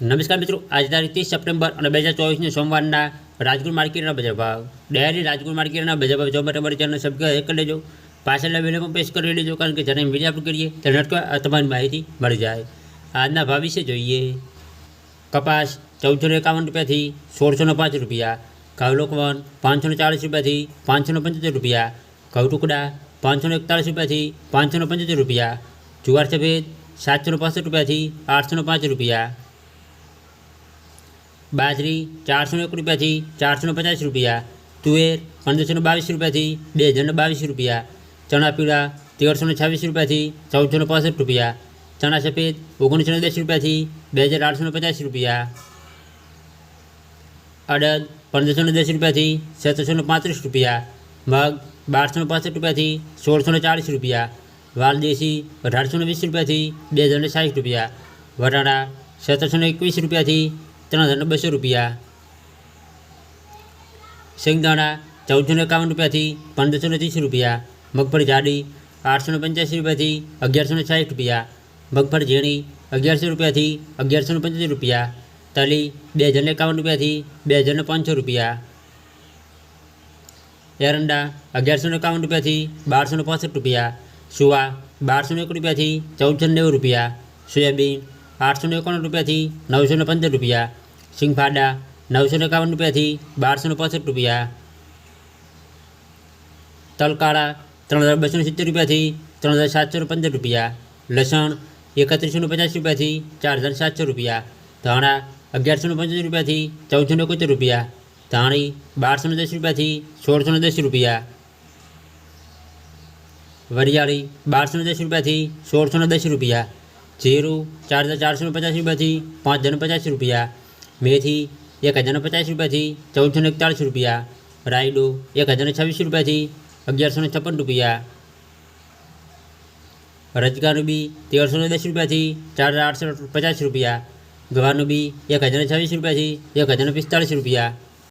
નમસ્કાર મિત્રો આજની તારીખ ત્રીસ સપ્ટેમ્બર અને બે હજાર ચોવીસને સોમવારના રાજકોટ માર્કેટના બજાર ભાવ ડેરી રાજકોટ માર્કેટના બજાર ભાવ જોવા માટે અમારી ચેનલ સબસ્ક્રાઈબ કરી લેજો પાછળના વિડીયોમાં પેશ કરી લેજો કારણ કે જ્યારે વિડીયો અપલોડ કરીએ ત્યારે નટકો આ તમારી માહિતી મળી જાય આજના ભાવ વિશે જોઈએ કપાસ ચૌદસો ને એકાવન રૂપિયાથી સોળસો ને પાંચ રૂપિયા ઘઉં લોકવન પાંચસો ને ચાળીસ રૂપિયાથી પાંચસો ને પંચોતેર રૂપિયા ઘઉં ટુકડા પાંચસો ને એકતાળીસ રૂપિયાથી પાંચસો ને પંચોતેર રૂપિયા જુવાર સફેદ સાતસો ને પાસઠ રૂપિયાથી આઠસો ને પાંચ રૂપિયા બાજરી ચારસો ને એક રૂપિયાથી ચારસો ને પચાસ રૂપિયા તુવેર પંદરસો ને બાવીસ રૂપિયાથી બે હજાર ને બાવીસ રૂપિયા ચણા પીળા તેરસો ને છવ્વીસ રૂપિયાથી ચૌદસો ને પાસઠ રૂપિયા ચણા સફેદ ઓગણીસો ને દસ રૂપિયાથી બે હજાર આઠસો ને પચાસ રૂપિયા અડદ પંદરસો ને દસ રૂપિયાથી સત્તરસો ને પાંત્રીસ રૂપિયા મગ બારસો ને પાસઠ રૂપિયાથી સોળસો ને ચાળીસ રૂપિયા વાલદેશી અઢારસો ને વીસ રૂપિયાથી બે હજાર ને સાઠ રૂપિયા વટાણા સત્તરસો ને એકવીસ રૂપિયાથી ત્રણ હજાર બસો રૂપિયા. શેંગદાણા ચૌદસો એકાવન રૂપિયાથી પંદરસો ત્રીસ રૂપિયા. મગફળી જાડી આઠસો ને પંચ્યાસી રૂપિયાથી અગિયારસો ને સાઠ રૂપિયા. મગફળી ઝીણી અગિયારસો રૂપિયાથી અગિયારસો ને પંચોતેર રૂપિયા. તલી બે હજાર ને એકાવન રૂપિયાથી બે હજાર ને પાંચસો રૂપિયા. એરંડા અગિયારસો ને એકાવન રૂપિયાથી બારસો ને રૂપિયા. સુવા બારસો એક રૂપિયાથી ચૌદસો નેવું રૂપિયા. સોયાબીન આઠસો ને એકાવન રૂપિયાથી નવસો ને પંદર રૂપિયા સિંગફાડા નવસો ને એકાવન રૂપિયાથી બારસો ને પાસઠ રૂપિયા તલકાળા ત્રણ હજાર બસો ને સિત્તેર રૂપિયાથી ત્રણ હજાર સાતસો ને પંદર રૂપિયા લસણ એકત્રીસો ને પચાસ રૂપિયાથી ચાર હજાર સાતસો રૂપિયા ધાણા અગિયારસો ને પંચોતેર રૂપિયાથી ચૌદસો ને એકોતેર રૂપિયા ધાણી બારસો ને દસ રૂપિયાથી સોળસો ને દસ રૂપિયા વરિયાળી બારસો ને દસ રૂપિયાથી સોળસો ને દસ રૂપિયા જીરું ચાર હજાર ચારસો ને પચાસ રૂપિયાથી પાંચ હજાર ને પચાસ રૂપિયા મેથી એક હજાર ને પચાસ રૂપિયાથી ચૌદસો ને એકતાળીસ રૂપિયા રાયડો એક હજાર ને છવ્વીસ રૂપિયાથી અગિયારસો ને છપ્પન રૂપિયા રજગાનું બી તેરસો ને દસ રૂપિયાથી ચાર હજાર આઠસો પચાસ રૂપિયા ગવાનું બી એક હજાર ને છવ્વીસ રૂપિયાથી એક હજાર ને પિસ્તાળીસ રૂપિયા